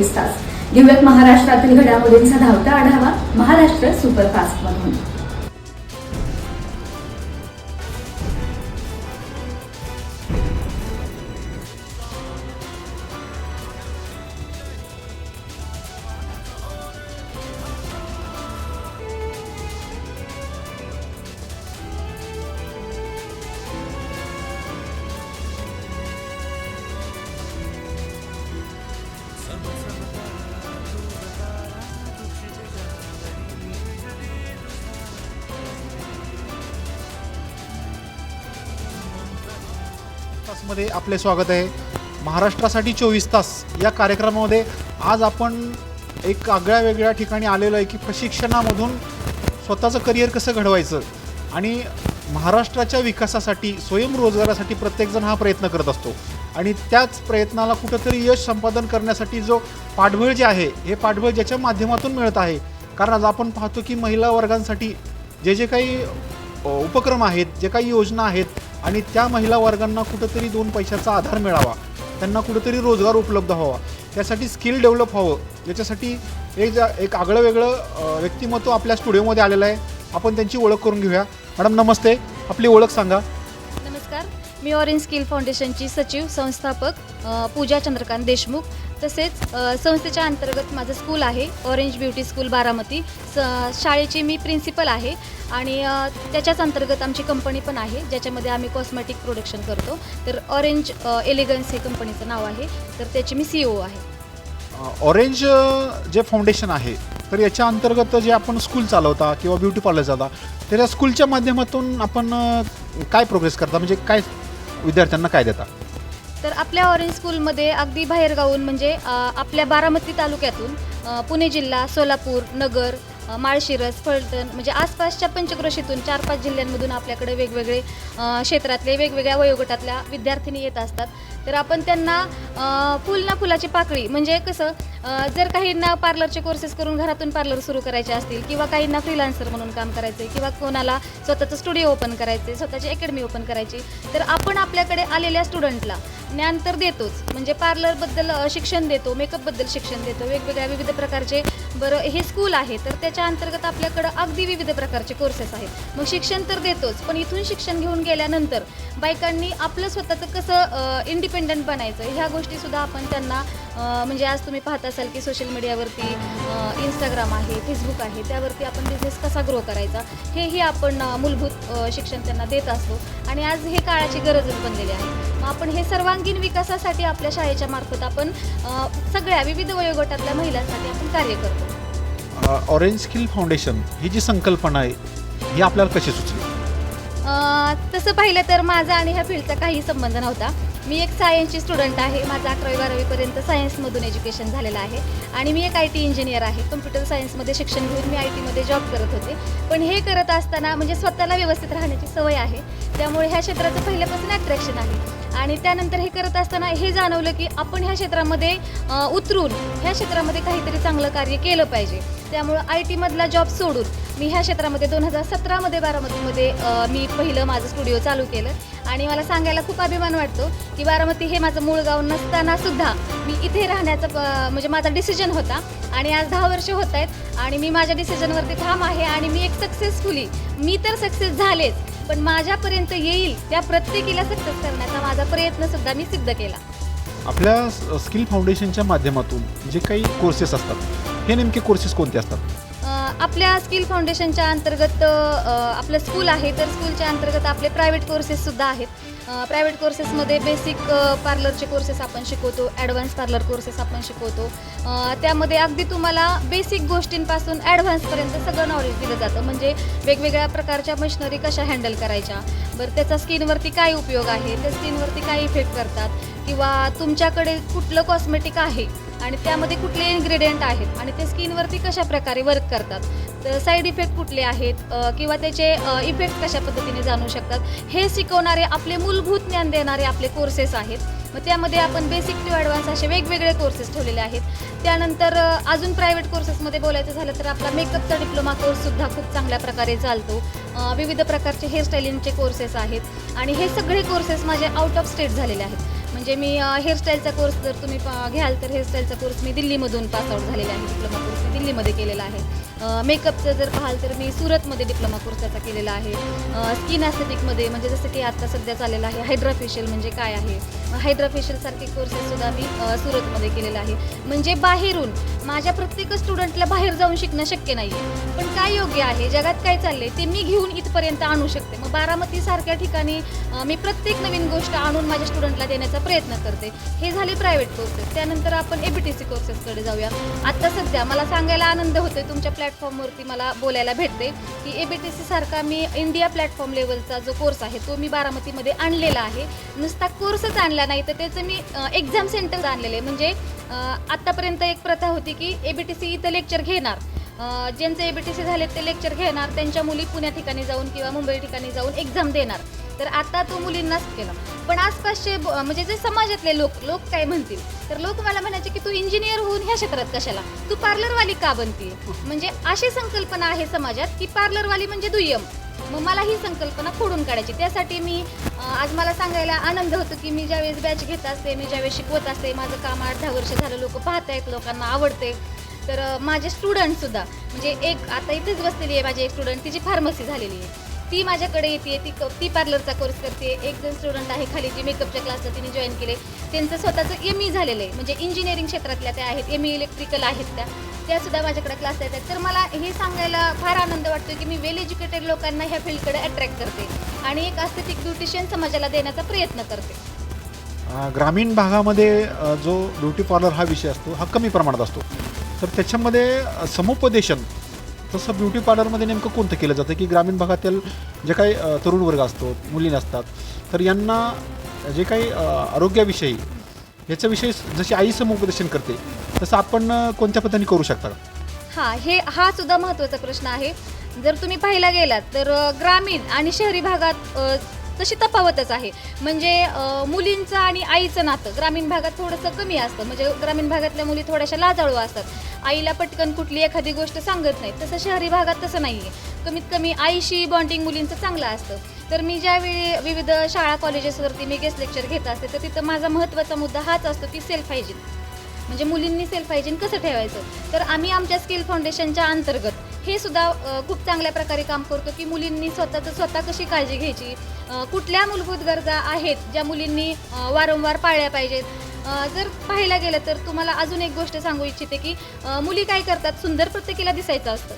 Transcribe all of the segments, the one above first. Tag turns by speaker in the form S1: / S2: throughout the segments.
S1: चोवीस तास घेऊयात महाराष्ट्रातील घडामोडींचा धावता आढावा महाराष्ट्र सुपरफास्ट मधून
S2: मध्ये आपले स्वागत आहे. महाराष्ट्रासाठी चोवीस तास या कार्यक्रमामध्ये आज आपण एक आगळ्या वेगळ्या ठिकाणी आलेलो आहे की प्रशिक्षणामधून स्वतःचं करिअर कसं घडवायचं आणि महाराष्ट्राच्या विकासासाठी स्वयंरोजगारासाठी प्रत्येकजण हा प्रयत्न करत असतो. आणि त्याच प्रयत्नाला कुठंतरी यश संपादन करण्यासाठी जो पाठबळ जे आहे हे पाठबळ ज्याच्या माध्यमातून मिळत आहे. कारण आज आपण पाहतो की महिला वर्गांसाठी जे जे काही उपक्रम आहेत जे काही योजना आहेत आणि त्या महिला वर्गांना कुठंतरी दोन पैशाचा आधार मिळावा. त्यांना कुठंतरी रोजगार उपलब्ध व्हावा. त्यासाठी स्किल डेव्हलप व्हावं. याच्यासाठी एक जा एक आगळं वेगळं व्यक्तिमत्व आपल्या स्टुडिओमध्ये आलेलं आहे. आपण त्यांची ओळख करून घेऊया. मॅडम नमस्ते. आपली ओळख सांगा.
S3: नमस्कार. मी ऑरेंज स्किल फाउंडेशनची सचिव संस्थापक पूजा चंद्रकांत देशमुख. तसेच संस्थेच्या अंतर्गत माझं स्कूल आहे ऑरेंज ब्युटी स्कूल बारामती. स शाळेची मी प्रिन्सिपल आहे आणि त्याच्याच अंतर्गत आमची कंपनी पण आहे ज्याच्यामध्ये आम्ही कॉस्मेटिक प्रोडक्शन करतो. तर ऑरेंज एलिगन्स हे कंपनीचं नाव आहे तर त्याची मी सी ओ आहे.
S2: ऑरेंज जे फाउंडेशन आहे तर याच्या अंतर्गत जे आपण स्कूल चालवता किंवा ब्युटी पार्लर जाता तर या स्कूलच्या माध्यमातून आपण काय प्रोग्रेस करता? म्हणजे काय विद्यार्थ्यांना काय देता?
S3: तर आपल्या ऑरेंज स्कूलमध्ये अगदी बाहेरगावून म्हणजे आपल्या बारामती तालुक्यातून पुणे जिल्हा सोलापूर नगर माळशिरस फलटण म्हणजे आसपासच्या पंचक्रोशीतून चार पाच जिल्ह्यांमधून आपल्याकडे वेगवेगळे क्षेत्रातले वेगवेगळ्या वयोगटातल्या विद्यार्थिनी येत असतात. तर आपण त्यांना फुल ना फुलाची पाकळी म्हणजे कसं जर काहींना पार्लरचे कोर्सेस करून घरातून पार्लर सुरू करायचे असतील किंवा काहींना फ्रीलान्सर म्हणून काम करायचे किंवा कोणाला स्वतःचं स्टुडिओ ओपन करायचे स्वतःची अकॅडमी ओपन करायची तर आपण आपल्याकडे आलेल्या स्टुडंटला ज्ञान तर देतोच. म्हणजे पार्लरबद्दल शिक्षण देतो मेकअपबद्दल शिक्षण देतो वेगवेगळ्या विविध प्रकारचे बरं हे स्कूल आहे तर त्याच्या अंतर्गत आपल्याकडं अगदी विविध प्रकारचे कोर्सेस आहेत. मग शिक्षण तर देतोच पण इथून शिक्षण घेऊन गेल्यानंतर बायकांनी आपलं स्वतःचं कसं इंडिपेंडंट बनायचं ह्या गोष्टीसुद्धा आपण त्यांना म्हणजे आज तुम्ही पाहत असाल की सोशल मीडियावरती इंस्टाग्राम आहे फेसबुक आहे त्यावरती आपण बिझनेस कसा ग्रो करायचा हेही आपण मूलभूत शिक्षण त्यांना देत असतो. आणि आज हे काळाची गरजच बनलेली आहे. मग आपण हे सर्वांगीण विकासासाठी आपल्या शाळेच्या मार्फत आपण सगळ्या विविध वयोगटातल्या महिलांसाठी आपण कार्य करतो.
S2: ऑरेंज स्किल फाउंडेशन ही जी संकल्पना आहे ही आपल्याला कशी सुचली?
S3: तसं पाहिलं तर माझा आणि ह्या फील्डचा काही संबंध नव्हता. मी एक सायन्सची स्टुडंट आहे. माझं अकरावी बारावीपर्यंत सायन्समधून एज्युकेशन झालेलं आहे. आणि मी एक आय टी इंजिनियर आहे. कम्प्युटर सायन्समध्ये शिक्षण घेऊन मी आय टीमध्ये जॉब करत होते. पण हे करत असताना म्हणजे स्वतःला व्यवस्थित राहण्याची सवय आहे. त्यामुळे ह्या क्षेत्राचं पहिल्यापासून अट्रॅक्शन आहे. आणि त्यानंतर हे करत असताना हे जाणवलं की आपण ह्या क्षेत्रामध्ये उतरून ह्या क्षेत्रामध्ये काहीतरी चांगलं कार्य केलं पाहिजे. त्यामुळं आय टीमधला जॉब सोडून मी ह्या क्षेत्रामध्ये दोन हजार सतरामध्ये बारामतीमध्ये मी पहिलं माझं स्टुडिओ चालू केलं. आणि मला सांगायला खूप अभिमान वाटतो की बारामती हे माझं मूळ गाव नसताना सुद्धा मी इथे राहण्याचा म्हणजे माझा डिसिजन होता. आणि आज दहा वर्ष होत आहेत आणि मी माझ्या डिसिजनवरती ठाम आहे आणि मी एक सक्सेसफुली मी तर सक्सेस झालेच. पण माझ्यापर्यंत येईल त्या प्रत्येकीला सक्सेस करण्याचा माझा प्रयत्न सुद्धा मी सिद्ध केला.
S2: आपल्या स्किल फाउंडेशनच्या माध्यमातून जे काही कोर्सेस असतात हे नेमके कोर्सेस कोणते असतात?
S3: आपल्या स्किल फाउंडेशनच्या अंतर्गत आपलं स्कूल आहे तर स्कूलच्या अंतर्गत आपले प्रायव्हेट कोर्सेससुद्धा आहेत. प्रायव्हेट कोर्सेसमध्ये बेसिक पार्लरचे कोर्सेस आपण शिकवतो ॲडव्हान्स पार्लर कोर्सेस आपण शिकवतो. त्यामध्ये अगदी तुम्हाला बेसिक गोष्टींपासून ॲडव्हान्सपर्यंत सगळं नॉलेज दिलं जातं. म्हणजे वेगवेगळ्या प्रकारच्या मशिनरी कशा हँडल करायच्या. बरं त्याचा स्किनवरती काय उपयोग आहे? त्या स्किनवरती काय इफेक्ट करतात? किंवा तुमच्याकडे कुठलं कॉस्मेटिक आहे? आणि त्यामध्ये कुठले इन्ग्रेडियंट आहेत? आणि ते स्किनवरती कशा प्रकारे वर्क करतात? तर साईड इफेक्ट कुठले आहेत किंवा त्याचे इफेक्ट कशा पद्धतीने जाणू शकतात हे शिकवणारे आपले मूलभूत ज्ञान देणारे आपले कोर्सेस आहेत. मग त्यामध्ये आपण बेसिक टू ॲडव्हान्स असे वेगवेगळे कोर्सेस ठेवलेले आहेत. त्यानंतर अजून प्रायव्हेट कोर्सेसमध्ये बोलायचं झालं तर आपला मेकअपचा डिप्लोमा कोर्ससुद्धा खूप चांगल्या प्रकारे चालतो. विविध प्रकारचे हेअरस्टाईलिंगचे कोर्सेस आहेत. आणि हे सगळे कोर्सेस माझे आउट ऑफ स्टेट झालेले आहेत. म्हणजे मी हेअरस्टाईलचा कोर्स जर तुम्ही घ्याल तर हेअरस्टाईलचा कोर्स मी दिल्लीमधून पासआउट झालेला आहे. डिप्लोमा कोर्स मी दिल्लीमध्ये केलेला आहे. मेकअपचं जर पाहाल तर मी सुरतमध्ये डिप्लोमा कोर्स त्याचा केलेला आहे. स्किन ॲस्थेटिकमध्ये म्हणजे जसं की आता सध्या चाललेलं आहे हायड्राफेशियल म्हणजे काय आहे? हायड्राफेशियलसारखे कोर्सेससुद्धा मी सुरतमध्ये केलेला आहे. म्हणजे बाहेरून माझ्या प्रत्येक स्टुडंटला बाहेर जाऊन शिकणं शक्य नाही आहे पण काय योग्य आहे? जगात काय चालले ते मी घेऊन इथपर्यंत आणू शकते. बारामतीसारख्या ठिकाणी मी प्रत्येक नवीन गोष्ट आणून माझ्या स्टुडंटला देण्याचा प्रयत्न करते. हे झाले प्रायव्हेट कोर्सेस त्यानंतर आपण ए बी टी सी कोर्सेसकडे जाऊया. आत्ता सध्या मला सांगायला आनंद होतोय तुमच्या प्लॅटफॉर्मवरती मला बोलायला भेटते की ए बी टी सी सारखा मी इंडिया प्लॅटफॉर्म लेवलचा जो कोर्स आहे तो मी बारामतीमध्ये आणलेला आहे. नुसता कोर्सच आणला नाही तर त्याचं मी एक्झाम सेंटर आणलेलं आहे. म्हणजे आत्तापर्यंत एक प्रथा होती की ए बी टी सी इथं लेक्चर घेणार. ज्यांचे ए बी टी सी झाले ते लेक्चर घेणार त्यांच्या मुली पुण्या ठिकाणी जाऊन किंवा मुंबई ठिकाणी जाऊन एक्झाम देणार. तर आता तो मुलींनाच केला. पण आसपासचे ब- म्हणजे जे समाजातले लोक लोक काय म्हणतील? तर लोक मला म्हणायचे की तू इंजिनियर होऊन ह्या क्षेत्रात कशाला? तू पार्लरवाली का बनते? म्हणजे अशी संकल्पना आहे समाजात की पार्लरवाली म्हणजे दुय्यम. मग मला ही संकल्पना फोडून काढायची. त्यासाठी मी आज मला सांगायला आनंद होतो की मी ज्यावेळेस बॅच घेत असते मी ज्यावेळेस शिकवत असते माझं काम आठ दहा वर्ष झालं लोक पाहत आहेत लोकांना आवडते तर माझे स्टुडंटसुद्धा म्हणजे एक आता इथेच बसलेली आहे माझी एक स्टुडंट तिची फार्मसी झालेली आहे. ती माझ्याकडे येते ती क- ती पार्लरचा कोर्स करते. एक जण स्टुडंट आहे खाली जी मेकअपच्या क्लासला तिने जॉईन केले. त्यांचं स्वतःचं एम ई झालेलं आहे. म्हणजे इंजिनिअरिंग क्षेत्रातल्या त्या आहेत एम ई इलेक्ट्रिकल आहेत त्या. त्या सुद्धा माझ्याकडे क्लास येतात तर मला हे सांगायला फार आनंद वाटतो की मी वेल एज्युकेटेड लोकांना ह्या फील्डकडे अट्रॅक्ट करते. आणि एक अस्थेटिक ब्युटिशियन समाजाला देण्याचा प्रयत्न करते.
S2: ग्रामीण भागामध्ये जो ब्युटी पार्लर हा विषय असतो हा कमी प्रमाणात असतो. तर त्याच्यामध्ये समुपदेशन तसं ब्युटी पार्लरमध्ये नेमकं कोणतं केलं जातं? की ग्रामीण भागातील जे काही तरुण वर्ग असतो मुली नसतात तर यांना जे काही आरोग्याविषयी आरोग्याविषयी याच्याविषयी जशी आई समुपदेशन करते तसं आपण कोणत्या पद्धतीने करू शकता
S3: हां हे हा सुद्धा महत्त्वाचा प्रश्न आहे. जर तुम्ही पाहायला गेलात तर ग्रामीण आणि शहरी भागात तशी तफावतच आहे. म्हणजे मुलींचं आणि आईचं नातं ग्रामीण भागात थोडंसं कमी असतं. म्हणजे ग्रामीण भागातल्या मुली थोड्याशा लाजाळू असतात. आईला पटकन कुठली एखादी गोष्ट सांगत नाही तसं शहरी भागात तसं नाही आहे कमीत कमी आईशी बॉन्डिंग मुलींचं चांगलं असतं. तर मी ज्यावेळी विविध शाळा कॉलेजेसवरती मी गेस्ट लेक्चर घेत असते तर तिथं माझा महत्त्वाचा मुद्दा हाच असतो की सेल्फ हायजीन म्हणजे मुलींनी सेल्फ हायजीन कसं ठेवायचं? तर आम्ही आमच्या स्किल फाउंडेशनच्या अंतर्गत हे सुद्धा खूप चांगल्या प्रकारे काम करतो की मुलींनी स्वतःचं स्वतः कशी काळजी घ्यायची? कुठल्या मूलभूत गरजा आहेत ज्या मुलींनी वारंवार पाळल्या पाहिजेत? जर पाहायला गेलं तर तुम्हाला अजून एक गोष्ट सांगू इच्छिते की मुली काय करतात? सुंदर प्रत्येकीला दिसायचं असतं.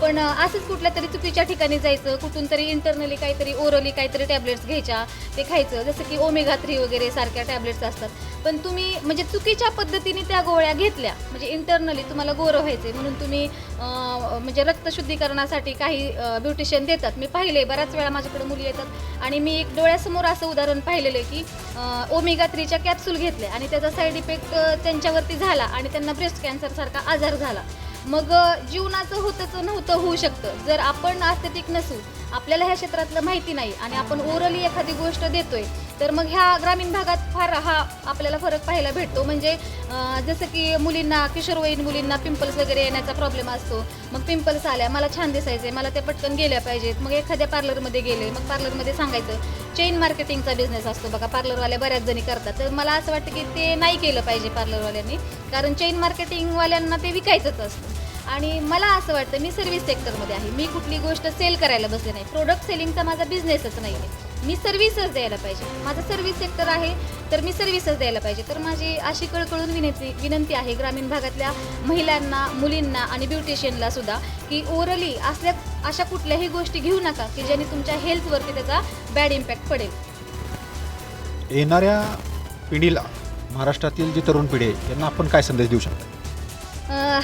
S3: पण असंच कुठल्या तरी चुकीच्या ठिकाणी जायचं कुठून तरी इंटरनली काहीतरी ओरली काहीतरी टॅबलेट्स घ्यायच्या ते खायचं. जसं की ओमेगा थ्री वगैरे सारख्या टॅबलेट्स असतात. पण तुम्ही म्हणजे चुकीच्या पद्धतीने त्या गोळ्या घेतल्या म्हणजे इंटरनली तुम्हाला गोरं व्हायचे म्हणून तुम्ही म्हणजे रक्तशुद्धीकरणासाठी काही ब्युटिशियन देतात. मी पाहिले बऱ्याच वेळा माझ्याकडे मुली येतात आणि मी एक डोळ्यासमोर असं उदाहरण पाहिलेलं आहे की ओमेगा थ्रीच्या कॅप्सूल घेतल्या आणि त्याचा साईड इफेक्ट त्यांच्यावरती झाला आणि त्यांना ब्रेस्ट कॅन्सरसारखा आजार झाला. मग जीवनाचं होतंच नव्हतं होऊ शकतं. जर आपण आस्थेतिक नसू आपल्याला ह्या क्षेत्रातलं माहिती नाही आणि आपण ओरली एखादी गोष्ट देतोय तर मग ह्या ग्रामीण भागात फार हा आपल्याला फरक पाहायला भेटतो. म्हणजे जसं की मुलींना किशोरवयीन मुलींना पिंपल्स वगैरे येण्याचा प्रॉब्लेम असतो. मग पिंपल्स आल्या मला छान दिसायचे मला ते पटकन गेल्या पाहिजेत. मग एखाद्या पार्लरमध्ये गेले मग पार्लरमध्ये सांगायचं चेन मार्केटिंगचा बिझनेस असतो बघा पार्लरवाल्या बऱ्याच जणी करतात. तर मला असं वाटतं की ते नाही केलं पाहिजे पार्लरवाल्यांनी कारण चेन मार्केटिंगवाल्यांना ते विकायचंच असतं. आणि मला असं वाटतं मी सर्व्हिस सेक्टरमध्ये आहे. मी कुठली गोष्ट सेल करायला बसले नाही. प्रोडक्ट सेलिंगचा माझा बिझनेसच नाही आहे मी सर्व्हिसच द्यायला पाहिजे. माझं सर्व्हिस सेक्टर आहे तर मी सर्व्हिसच द्यायला पाहिजे. तर माझी अशी कळकळून विनंती विनंती आहे ग्रामीण भागातल्या महिलांना मुलींना आणि ब्युटिशियनला सुद्धा की ओरली असल्या अशा कुठल्याही गोष्टी घेऊ नका की ज्याने तुमच्या हेल्थवरती त्याचा बॅड इम्पॅक्ट पडेल.
S2: येणाऱ्या पिढीला महाराष्ट्रातील जी तरुण पिढी आहे यांना आपण काय संदेश देऊ शकतो?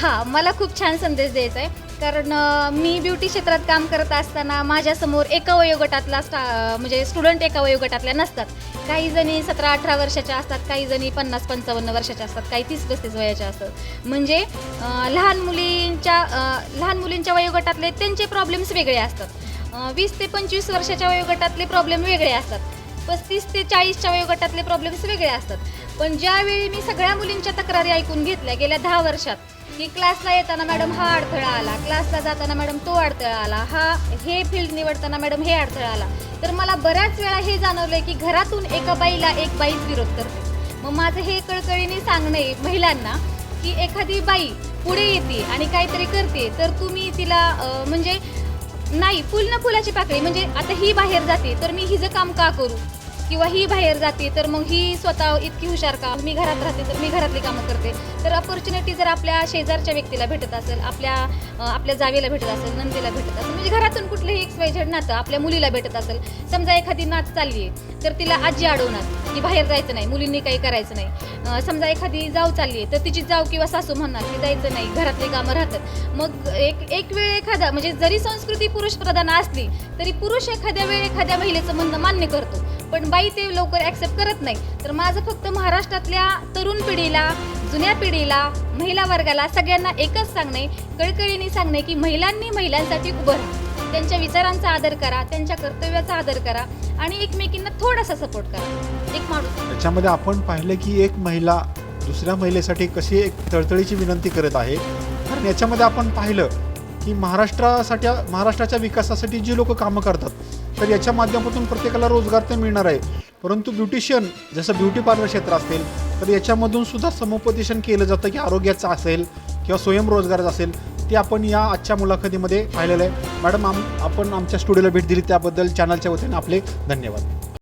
S3: हां मला खूप छान संदेश द्यायचा आहे. कारण मी ब्युटी क्षेत्रात काम करत असताना माझ्यासमोर एका वयोगटातला स्टा म्हणजे स्टुडंट एका वयोगटातल्या नसतात. काही जणी सतरा अठरा वर्षाच्या असतात काही जणी पन्नास पंचावन्न वर्षाच्या असतात काही तीस पस्तीस वयाच्या असतात. म्हणजे लहान मुलींच्या लहान मुलींच्या वयोगटातले त्यांचे प्रॉब्लेम्स वेगळे असतात. वीस ते पंचवीस वर्षाच्या वयोगटातले प्रॉब्लेम वेगळे असतात. पस्तीस ते चाळीसच्या वयोगटातले प्रॉब्लेम्स वेगळे असतात. पण ज्यावेळी मी सगळ्या मुलींच्या तक्रारी ऐकून घेतल्या गेल्या दहा वर्षात की क्लासला येताना मॅडम हा अडथळा आला. क्लासला जाताना मॅडम तो अडथळा आला. हा हे फील्ड निवडताना मॅडम हे अडथळा आला. तर मला बऱ्याच वेळा हे जाणवलंय की घरातून एका बाईला एक बाईच विरोध करते. मग माझं हे कळकळीने सांगणं आहे महिलांना की एखादी बाई पुढे येते आणि काहीतरी करते तर तुम्ही तिला म्हणजे नाही फुल ना फुलाची पाकळी. म्हणजे आता ही बाहेर जाते तर मी हिचं काम का करू? किंवा ही बाहेर जाते तर मग ही स्वतः इतकी हुशार का मी घरात राहते तर मी घरातली कामं करते. तर अपॉर्च्युनिटी जर आपल्या शेजारच्या व्यक्तीला भेटत असेल आपल्या आपल्या जावेला भेटत असेल नंदीला भेटत असेल म्हणजे घरातून कुठलंही एक्स वाय झेड नातं आपल्या मुलीला भेटत असेल समजा एखादी नाच चालली आहे तर तिला आजी अडवणार की बाहेर जायचं नाही मुलींनी काही करायचं नाही. समजा एखादी जाऊ चालली आहे तर तिची जाऊ किंवा सासू म्हणणार की जायचं नाही घरातली कामं राहतात. मग एक एक वेळ एखादा म्हणजे जरी संस्कृती पुरुष प्रधान असली तरी पुरुष एखाद्या वेळ एखाद्या महिलेचं म्हणणं मान्य करतो. पण बाई ते लवकर ॲक्सेप्ट करत नाही. तर माझं फक्त महाराष्ट्रातल्या तरुण पिढीला जुन्या पिढीला महिला वर्गाला सगळ्यांना एकच सांगणे कळकळीने सांगणे की महिलांनी महिलांसाठी उभं त्यांच्या विचारांचा आदर करा त्यांच्या कर्तव्याचा आदर करा आणि एकमेकींना थोडासा सपोर्ट करा. एक माणूस.
S2: त्याच्यामध्ये आपण पाहिलं की एक महिला दुसऱ्या महिलेसाठी कशी एक तळतळीची विनंती करत आहे. कारण याच्यामध्ये आपण पाहिलं की महाराष्ट्रासाठी महाराष्ट्राच्या विकासासाठी जी लोक कामं करतात तर याच्या माध्यमातून प्रत्येकाला रोजगार तर मिळणार आहे. परंतु ब्युटिशियन जसं ब्युटी पार्लर क्षेत्र असेल तर याच्यामधून सुद्धा समुपदेशन केलं जातं की आरोग्याचं असेल किंवा स्वयंरोजगाराचं असेल ते आपण या आजच्या मुलाखतीमध्ये पाहिलेलं आहे. मॅडम आम आपण आमच्या स्टुडिओला भेट दिली त्याबद्दल चॅनलच्या वतीने आपले धन्यवाद.